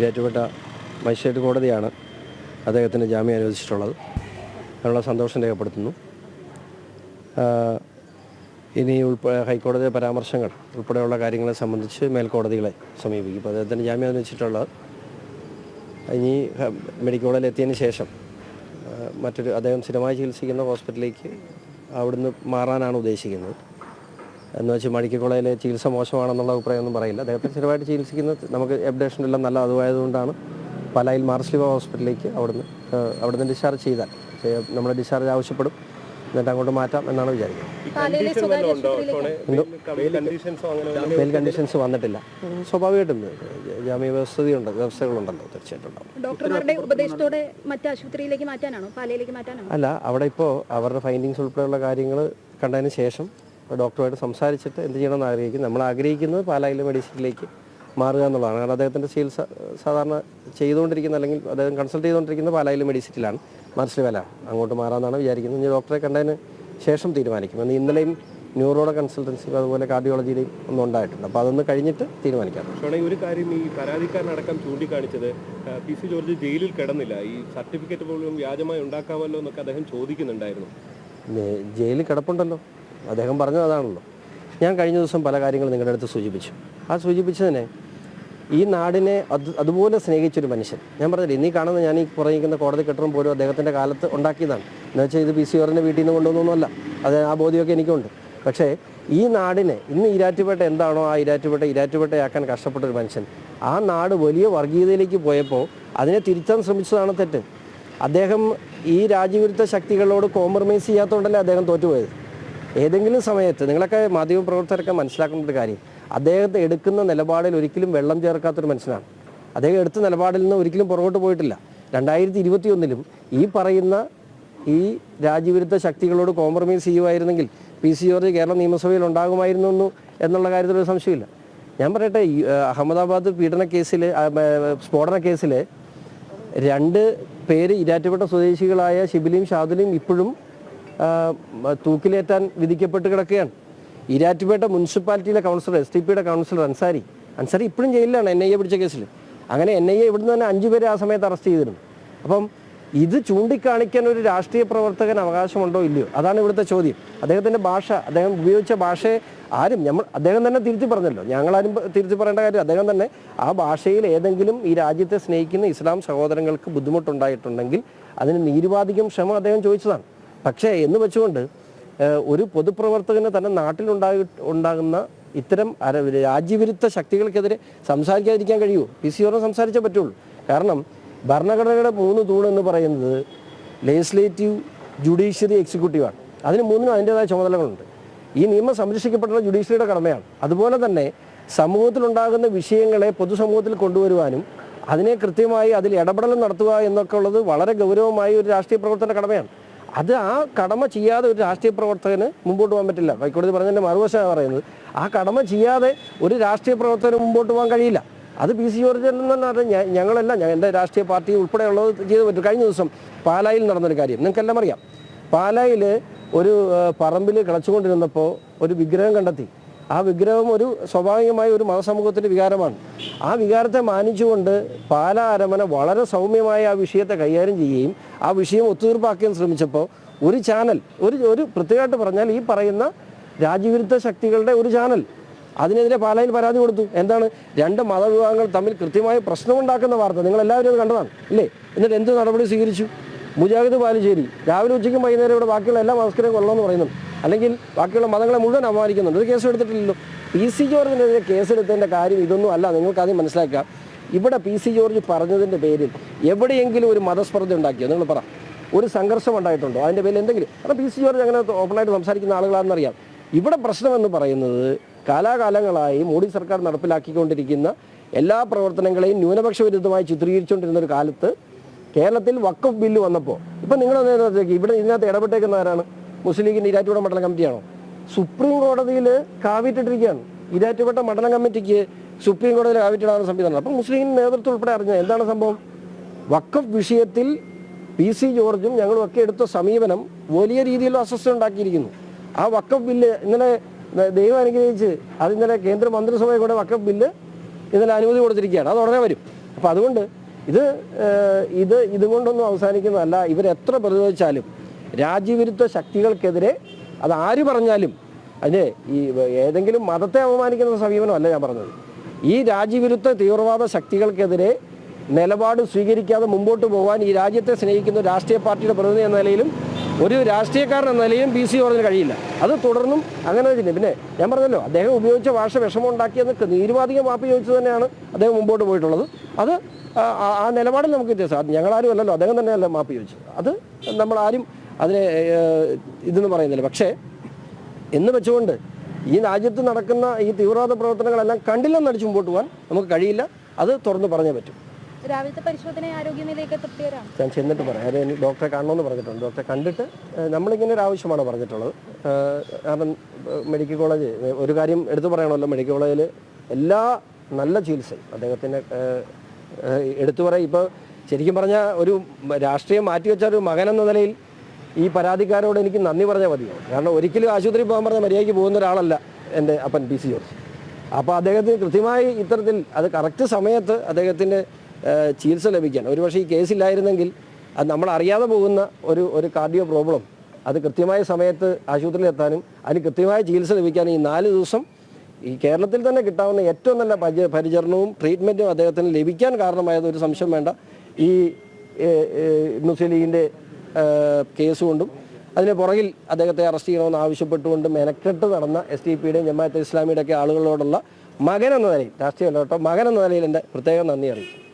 Erattupetta magistrate കോടതിയാണ് അദ്ദേഹത്തിന് ജാമ്യം അനുവദിച്ചിട്ടുള്ളത്. അതിനുള്ള സന്തോഷം രേഖപ്പെടുത്തുന്നു. ഇനി ഉൾപ്പെടെ ഹൈക്കോടതിയുടെ പരാമർശങ്ങൾ ഉൾപ്പെടെയുള്ള കാര്യങ്ങളെ സംബന്ധിച്ച് മേൽക്കോടതികളെ സമീപിക്കും. ഇപ്പോൾ അദ്ദേഹത്തിന് ജാമ്യം അനുവദിച്ചിട്ടുള്ളത് ഇനി മെഡിക്കൽ കോളേജിൽ എത്തിയതിന് ശേഷം മറ്റൊരു അദ്ദേഹം സ്ഥിരമായി ചികിത്സിക്കുന്ന ഹോസ്പിറ്റലിലേക്ക് അവിടുന്ന് മാറാനാണ് ഉദ്ദേശിക്കുന്നത്. എന്ന് വെച്ച് മെഡിക്കൽ കോളേജിലെ ചികിത്സ മോശമാണെന്നുള്ള അഭിപ്രായമൊന്നും പറയില്ല. അദ്ദേഹത്തെ സ്ഥിരമായിട്ട് ചികിത്സിക്കുന്നത് നമുക്ക് അപ്ഡേഷൻ എല്ലാം നല്ല അതുമായതുകൊണ്ടാണ് പലായിൽ മാർസ്ലിവ ഹോസ്പിറ്റലിലേക്ക് അവിടുന്ന് അവിടുന്ന് ഡിസ്ചാർജ് ചെയ്താൽ. നമ്മൾ നമ്മുടെ ഡിസ്ചാർജ് ആവശ്യപ്പെടും. എന്നിട്ട് അങ്ങോട്ട് മാറ്റാം എന്നാണ് വിചാരിക്കുന്നത്. ആശുപത്രിയിലേക്ക് കണ്ടീഷൻസോ വന്നിട്ടില്ല. സ്വാഭാവികമായിട്ടും ജാമ്യ വ്യവസ്ഥയുണ്ട്. വ്യവസ്ഥകളുണ്ടല്ലോ തീർച്ചയായിട്ടും ഉണ്ടാവും. ഡോക്ടർമാരുടെ ഉപദേശത്തോടെ മറ്റ് ആശുപത്രിയിലേക്ക് മാറ്റാനാണോ? പാലയിലേക്ക് മാറ്റാനാണോ? അല്ല അവിടെ ഇപ്പോൾ അവരുടെ ഫൈൻഡിങ്സ് ഉൾപ്പെടെയുള്ള കാര്യങ്ങൾ കണ്ടതിന് ശേഷം ഡോക്ടറുമായിട്ട് സംസാരിച്ചിട്ട് എന്ത് ചെയ്യണമെന്ന് ആഗ്രഹിക്കുന്നു. നമ്മൾ ആഗ്രഹിക്കുന്നത് പാലായിലെ മെഡിസിനിലേക്ക് മാറുക എന്നുള്ളതാണ്. കാരണം അദ്ദേഹത്തിന്റെ ചികിത്സ സാധാരണ ചെയ്തുകൊണ്ടിരിക്കുന്ന അല്ലെങ്കിൽ അദ്ദേഹം കൺസൾട്ട് ചെയ്തുകൊണ്ടിരിക്കുന്ന പാലായിലെ മെഡിസിറ്റിലാണ് വില അങ്ങോട്ട് മാറാമെന്നാണ് വിചാരിക്കുന്നത്. ഇനി ഡോക്ടറെ കണ്ടതിന് ശേഷം തീരുമാനിക്കും. എന്നാൽ ഇന്നലെയും ന്യൂറോയുടെ കൺസൾട്ടൻസിയും അതുപോലെ കാർഡിയോളജിയിലും ഒന്നും ഉണ്ടായിട്ടുണ്ട്. അപ്പോൾ അതൊന്ന് കഴിഞ്ഞിട്ട് തീരുമാനിക്കാം. ഒരു കാര്യം ഈ പരാതിക്കാരനടക്കം ചൂണ്ടിക്കാണിച്ചത് പി സി ജോർജ് ജയിലിൽ കിടന്നില്ല. ഈ സർട്ടിഫിക്കറ്റ് പോലും വ്യാജമായി ഉണ്ടാക്കാമല്ലോ എന്നൊക്കെ അദ്ദേഹം ചോദിക്കുന്നുണ്ടായിരുന്നു. ജയിലിൽ കിടപ്പുണ്ടല്ലോ. അദ്ദേഹം പറഞ്ഞത് അതാണല്ലോ. ഞാൻ കഴിഞ്ഞ ദിവസം പല കാര്യങ്ങളും നിങ്ങളുടെ അടുത്ത് സൂചിപ്പിച്ചു. ആ സൂചിപ്പിച്ചതിനെ ഈ നാടിനെ അത് അതുപോലെ സ്നേഹിച്ചൊരു മനുഷ്യൻ. ഞാൻ പറഞ്ഞില്ല ഇന്നീ കാണുന്ന ഞാൻ ഈ പുറകിക്കുന്ന കോടതി കെട്ടിടം പോലും അദ്ദേഹത്തിന്റെ കാലത്ത് ഉണ്ടാക്കിയതാണ്. എന്ന് വെച്ചാൽ ഇത് പി സി ഓറിന്റെ വീട്ടിൽ നിന്ന് കൊണ്ടുവന്നൊന്നുമല്ല. അത് ആ ബോധ്യമൊക്കെ എനിക്കുണ്ട്. പക്ഷേ ഈ നാടിനെ ഇന്ന് ഇരാറ്റുപേട്ട എന്താണോ ആ ഇരാറ്റുപേട്ട ഇരാറ്റുപേട്ടയാക്കാൻ കഷ്ടപ്പെട്ട ഒരു മനുഷ്യൻ. ആ നാട് വലിയ വർഗീയതയിലേക്ക് പോയപ്പോൾ അതിനെ തിരുത്താൻ ശ്രമിച്ചതാണ് തെറ്റ്. അദ്ദേഹം ഈ രാജ്യവിരുദ്ധ ശക്തികളോട് കോംപ്രമൈസ് ചെയ്യാത്തതുകൊണ്ടല്ലേ അദ്ദേഹം തോറ്റുപോയത്? ഏതെങ്കിലും സമയത്ത് നിങ്ങളൊക്കെ മാധ്യമ മാധ്യമപ്രവർത്തകരൊക്കെ മനസ്സിലാക്കേണ്ട ഒരു കാര്യം. അദ്ദേഹത്തെ എടുക്കുന്ന നിലപാടിൽ ഒരിക്കലും വെള്ളം ചേർക്കാത്തൊരു മനുഷ്യനാണ്. അദ്ദേഹം എടുത്ത നിലപാടിൽ നിന്ന് ഒരിക്കലും പുറകോട്ട് പോയിട്ടില്ല. രണ്ടായിരത്തി ഇരുപത്തി ഒന്നിലും ഈ പറയുന്ന ഈ രാജ്യവിരുദ്ധ ശക്തികളോട് കോംപ്രമൈസ് ചെയ്യുമായിരുന്നെങ്കിൽ പി സി ജോർജ് കേരള നിയമസഭയിൽ ഉണ്ടാകുമായിരുന്നു എന്നുള്ള കാര്യത്തിൽ ഒരു സംശയമില്ല. ഞാൻ പറയട്ടെ അഹമ്മദാബാദ് പീഡന കേസിൽ സ്ഫോടന കേസിൽ രണ്ട് പേര് ഇരാറ്റുപേട്ട സ്വദേശികളായ ഷിബിലിയും ഷാദുലിയും ഇപ്പോഴും തൂക്കിലേറ്റാൻ വിധിക്കപ്പെട്ട് കിടക്കുകയാണ്. ഇരാറ്റുപേട്ട മുനിസിപ്പാലിറ്റിയിലെ കൗൺസിലർ എസ് ടി പിയുടെ കൗൺസിലർ അൻസാരി. അൻസാരി ഇപ്പോഴും ജയിലിലാണ് എൻ ഐ എ പിടിച്ച കേസിൽ അങ്ങനെ എൻ ഐ എ ഇവിടുന്ന് തന്നെ അഞ്ചു പേരെ ആ സമയത്ത് അറസ്റ്റ് ചെയ്തിരുന്നു. അപ്പം ഇത് ചൂണ്ടിക്കാണിക്കാൻ ഒരു രാഷ്ട്രീയ പ്രവർത്തകൻ അവകാശമുണ്ടോ ഇല്ലയോ? അതാണ് ഇവിടുത്തെ ചോദ്യം. അദ്ദേഹത്തിന്റെ ഭാഷ അദ്ദേഹം ഉപയോഗിച്ച ഭാഷയെ ആരും നമ്മൾ അദ്ദേഹം തന്നെ തിരുത്തി പറഞ്ഞല്ലോ. ഞങ്ങളാരും തിരുത്തി പറയേണ്ട കാര്യം അദ്ദേഹം തന്നെ ആ ഭാഷയിൽ ഏതെങ്കിലും ഈ രാജ്യത്തെ സ്നേഹിക്കുന്ന ഇസ്ലാം സഹോദരങ്ങൾക്ക് ബുദ്ധിമുട്ടുണ്ടായിട്ടുണ്ടെങ്കിൽ അതിന് നിരുപാധികം ക്ഷമ അദ്ദേഹം ചോദിച്ചതാണ്. പക്ഷേ എന്ന് വെച്ചുകൊണ്ട് ഒരു പൊതുപ്രവർത്തകന് തന്നെ നാട്ടിലുണ്ടായി ഉണ്ടാകുന്ന ഇത്തരം രാജ്യവിരുദ്ധ ശക്തികൾക്കെതിരെ സംസാരിക്കാതിരിക്കാൻ കഴിയുമോ പി സി ഓറിനെ സംസാരിച്ചേ പറ്റുള്ളൂ. കാരണം ഭരണഘടനയുടെ മൂന്ന് തൂണ് എന്ന് പറയുന്നത് ലെജിസ്ലേറ്റീവ് ജുഡീഷ്യറി എക്സിക്യൂട്ടീവാണ് അതിന് മൂന്നിനും അതിന്റെതായ ചുമതലകളുണ്ട്. ഈ നിയമം സംരക്ഷിക്കപ്പെടേണ്ട ജുഡീഷ്യറിയുടെ കടമയാണ്. അതുപോലെ തന്നെ സമൂഹത്തിലുണ്ടാകുന്ന വിഷയങ്ങളെ പൊതുസമൂഹത്തിൽ കൊണ്ടുവരുവാനും അതിനെ കൃത്യമായി അതിൽ ഇടപെടൽ നടത്തുക എന്നൊക്കെ ഉള്ളത് വളരെ ഗൗരവമായ ഒരു രാഷ്ട്രീയ പ്രവർത്തന കടമയാണ്. അത് ആ കടമ ചെയ്യാതെ ഒരു രാഷ്ട്രീയ പ്രവർത്തകന് മുമ്പോട്ട് പോകാൻ പറ്റില്ല. ഹൈക്കോടതി പറഞ്ഞതിന്റെ മറുവശമാണ് പറയുന്നത്. ആ കടമ ചെയ്യാതെ ഒരു രാഷ്ട്രീയ പ്രവർത്തകന് മുമ്പോട്ട് പോകാൻ കഴിയില്ല. അത് പി സി ജോർജ് എന്ന് പറഞ്ഞാൽ ഞാൻ എന്റെ രാഷ്ട്രീയ പാർട്ടി ഉൾപ്പെടെയുള്ളത് ചെയ്ത് പറ്റും. കഴിഞ്ഞ ദിവസം പാലായിൽ നടന്നൊരു കാര്യം. നിങ്ങൾക്കെല്ലാം അറിയാം. പാലായിൽ ഒരു പറമ്പിൽ കിളച്ചുകൊണ്ടിരുന്നപ്പോൾ ഒരു വിഗ്രഹം കണ്ടെത്തി. ആ വിഗ്രഹം ഒരു സ്വാഭാവികമായ ഒരു മതസമൂഹത്തിന്റെ വികാരമാണ്. ആ വികാരത്തെ മാനിച്ചുകൊണ്ട് പാലാ അരമന വളരെ സൗമ്യമായ ആ വിഷയത്തെ കൈകാര്യം ചെയ്യുകയും ആ വിഷയം ഒത്തുതീർപ്പാക്കാൻ ശ്രമിച്ചപ്പോൾ ഒരു ചാനൽ ഒരു ഒരു പ്രത്യേകമായിട്ട് പറഞ്ഞാൽ ഈ പറയുന്ന രാജ്യവിരുദ്ധ ശക്തികളുടെ ഒരു ചാനൽ അതിനെതിരെ പാലായിൽ പരാതി കൊടുത്തു. എന്താണ്? രണ്ട് മതവിഭാഗങ്ങൾ തമ്മിൽ കൃത്യമായ പ്രശ്നമുണ്ടാക്കുന്ന വാർത്ത. നിങ്ങൾ എല്ലാവരും അത് കണ്ടതാണ്. ഇല്ലേ? എന്നിട്ട് എന്ത് നടപടി സ്വീകരിച്ചു? മുജാഹിദ് പാലുശ്ശേരി രാവിലെ ഉച്ചയ്ക്കും വൈകുന്നേരം ഇവിടെ ബാക്കിയുള്ള എല്ലാ മതസ്കരെയും കൊള്ളണമെന്ന് പറയുന്നുണ്ട്. അല്ലെങ്കിൽ ബാക്കിയുള്ള മതങ്ങളെ മുഴുവൻ അപമാനിക്കുന്നുണ്ട്. ഒരു കേസ് എടുത്തിട്ടില്ലല്ലോ. പി സി ജോർജിനെതിരെ കേസെടുത്തതിന്റെ കാര്യം ഇതൊന്നും അല്ല. നിങ്ങൾക്ക് ആദ്യം മനസ്സിലാക്കുക ഇവിടെ പി സി ജോർജ് പറഞ്ഞതിന്റെ പേരിൽ എവിടെയെങ്കിലും ഒരു മതസ്പർദ്ധ ഉണ്ടാക്കിയോ? നിങ്ങൾ പറ. ഒരു സംഘർഷം ഉണ്ടായിട്ടുണ്ടോ? അതിന്റെ പേരിൽ എന്തെങ്കിലും? കാരണം പി സി ജോർജ് അങ്ങനെ ഓപ്പണായിട്ട് സംസാരിക്കുന്ന ആളുകളാണെന്നറിയാം ഇവിടെ പ്രശ്നമെന്ന് പറയുന്നത് കാലാകാലങ്ങളായി മോഡി സർക്കാർ നടപ്പിലാക്കിക്കൊണ്ടിരിക്കുന്ന എല്ലാ പ്രവർത്തനങ്ങളെയും ന്യൂനപക്ഷ വിരുദ്ധമായി ചിത്രീകരിച്ചുകൊണ്ടിരുന്ന ഒരു കാലത്ത് കേരളത്തിൽ വക്കഫ് ബില്ല് വന്നപ്പോൾ ഇപ്പം നിങ്ങൾ ഇവിടെ ഇതിനകത്ത് ഇടപെട്ടേക്കുന്ന ആരാണ് മുസ്ലിം ലീഗിന്റെ ഇരാറ്റുപേട്ട മണ്ഡലം കമ്മിറ്റിയാണോ? സുപ്രീം കോടതിയിൽ കാവിട്ടിട്ടിരിക്കുകയാണ് ഇരാറ്റുപേട്ട മണ്ഡലം കമ്മിറ്റിക്ക് സുപ്രീം കോടതിയിൽ കാവിറ്റിടാനുള്ള സംവിധാനം. അപ്പം മുസ്ലിം നേതൃത്വം ഉൾപ്പെടെ അറിഞ്ഞത് എന്താണ് സംഭവം? വക്കഫ് വിഷയത്തിൽ പി സി ജോർജും ഞങ്ങളും ഒക്കെ എടുത്ത സമീപനം വലിയ രീതിയിലുള്ള അസ്വസ്ഥ ഉണ്ടാക്കിയിരിക്കുന്നു. ആ വക്കഫ് ബില്ല് ഇന്നലെ ദൈവം അനുഗ്രഹിച്ച് അത് ഇന്നലെ കേന്ദ്ര മന്ത്രിസഭയിൽ കൂടെ വക്കഫ് ബില്ല് ഇന്നലെ അനുമതി കൊടുത്തിരിക്കുകയാണ്. അത് ഉടനെ വരും. അപ്പോൾ അതുകൊണ്ട് ഇത് ഇത് ഇതുകൊണ്ടൊന്നും അവസാനിക്കുന്നതല്ല. ഇവരെത്ര പ്രതിരോധിച്ചാലും രാജ്യവിരുദ്ധ ശക്തികൾക്കെതിരെ അത് ആര് പറഞ്ഞാലും അതിന് ഈ ഏതെങ്കിലും മതത്തെ അപമാനിക്കുന്ന സമീപനമല്ല ഞാൻ പറഞ്ഞത്. ഈ രാജ്യവിരുദ്ധ തീവ്രവാദ ശക്തികൾക്കെതിരെ നിലപാട് സ്വീകരിക്കാതെ മുമ്പോട്ട് പോകാൻ ഈ രാജ്യത്തെ സ്നേഹിക്കുന്ന രാഷ്ട്രീയ പാർട്ടിയുടെ പ്രതിനിധി എന്ന നിലയിലും ഒരു രാഷ്ട്രീയക്കാരൻ എന്ന നിലയിലും പി സി ജോർജിന് കഴിയില്ല. അത് തുടർന്നും അങ്ങനെ തന്നെ പിന്നെ ഞാൻ പറഞ്ഞല്ലോ അദ്ദേഹം ഉപയോഗിച്ച ഭാഷ വിഷമം ഉണ്ടാക്കിയെന്ന് നിരുപാധികം മാപ്പ് ചോദിച്ചു തന്നെയാണ് അദ്ദേഹം മുമ്പോട്ട് പോയിട്ടുള്ളത്. അത് ആ- നിലപാടിൽ നമുക്ക് വ്യത്യാസം. ഞങ്ങളാരും അല്ലല്ലോ അദ്ദേഹം തന്നെയല്ല മാപ്പ് ചോദിച്ചത്. അത് നമ്മൾ ആരും അതിനെ ഇതെന്ന് പറയുന്നില്ല. പക്ഷേ എന്ന് വെച്ചുകൊണ്ട് ഈ രാജ്യത്ത് നടക്കുന്ന ഈ തീവ്രവാദ പ്രവർത്തനങ്ങളെല്ലാം കണ്ടില്ലെന്ന് അടിച്ചു മുമ്പോട്ട് പോകാൻ നമുക്ക് കഴിയില്ല. അത് തുറന്നു പറഞ്ഞേ പറ്റും. രാവിലത്തെ പരിശോധന ആരോഗ്യനിലയൊക്കെ തൃപ്തികരാണ്. ഞാൻ ചെന്നിട്ട് പറയാം. അത് എനിക്ക് ഡോക്ടറെ കാണണമെന്ന് പറഞ്ഞിട്ടുണ്ട്. ഡോക്ടറെ കണ്ടിട്ട് നമ്മളിങ്ങനെ ഒരു ആവശ്യമാണ് പറഞ്ഞിട്ടുള്ളത്. കാരണം മെഡിക്കൽ കോളേജ് ഒരു കാര്യം എടുത്തു പറയണമല്ലോ. മെഡിക്കൽ കോളേജിൽ എല്ലാ നല്ല ചികിത്സയും അദ്ദേഹത്തിന്റെ എടുത്തു പറയാം. ഇപ്പോൾ ശരിക്കും പറഞ്ഞാൽ ഒരു രാഷ്ട്രീയം മാറ്റിവെച്ച ഒരു മകൻ എന്ന നിലയിൽ ഈ പരാതിക്കാരോട് എനിക്ക് നന്ദി പറഞ്ഞാൽ മതിയോ കാരണം ഒരിക്കലും ആശുപത്രി പോകാൻ പറഞ്ഞ മര്യാദയ്ക്ക് പോകുന്ന ഒരാളല്ല എന്റെ അപ്പൻ പി സി ജോർജ്. അപ്പോൾ അദ്ദേഹത്തിന് കൃത്യമായി ഇത്തരത്തിൽ അത് കറക്റ്റ് സമയത്ത് അദ്ദേഹത്തിന് ചികിത്സ ലഭിക്കാൻ. ഒരുപക്ഷെ ഈ കേസില്ലായിരുന്നെങ്കിൽ അത് നമ്മൾ അറിയാതെ പോകുന്ന ഒരു ഒരു കാർഡിയോ പ്രോബ്ലം അത് കൃത്യമായ സമയത്ത് ആശുപത്രിയിൽ എത്താനും അതിന് കൃത്യമായ ചികിത്സ ലഭിക്കാനും ഈ നാല് ദിവസം ഈ കേരളത്തിൽ തന്നെ കിട്ടാവുന്ന ഏറ്റവും നല്ല പരി പരിചരണവും ട്രീറ്റ്മെന്റും അദ്ദേഹത്തിന് ലഭിക്കാൻ കാരണമായത് ഒരു സംശയം വേണ്ട. ഈ മുസ്ലിം ലീഗിന്റെ കേസ് കൊണ്ടും അതിന് പുറകിൽ അദ്ദേഹത്തെ അറസ്റ്റ് ചെയ്യണമെന്ന് ആവശ്യപ്പെട്ടുകൊണ്ട് മെനക്കെട്ട് നടന്ന എസ് ഡി പിയുടെയും ജമാഅത്ത് ഇസ്ലാമിയുടെ ഒക്കെ ആളുകളോടുള്ള മകൻ എന്ന നിലയിൽ രാഷ്ട്രീയമല്ല കേട്ടോ മകൻ എന്ന നിലയിൽ എന്റെ പ്രത്യേകം നന്ദി അറിയിക്കും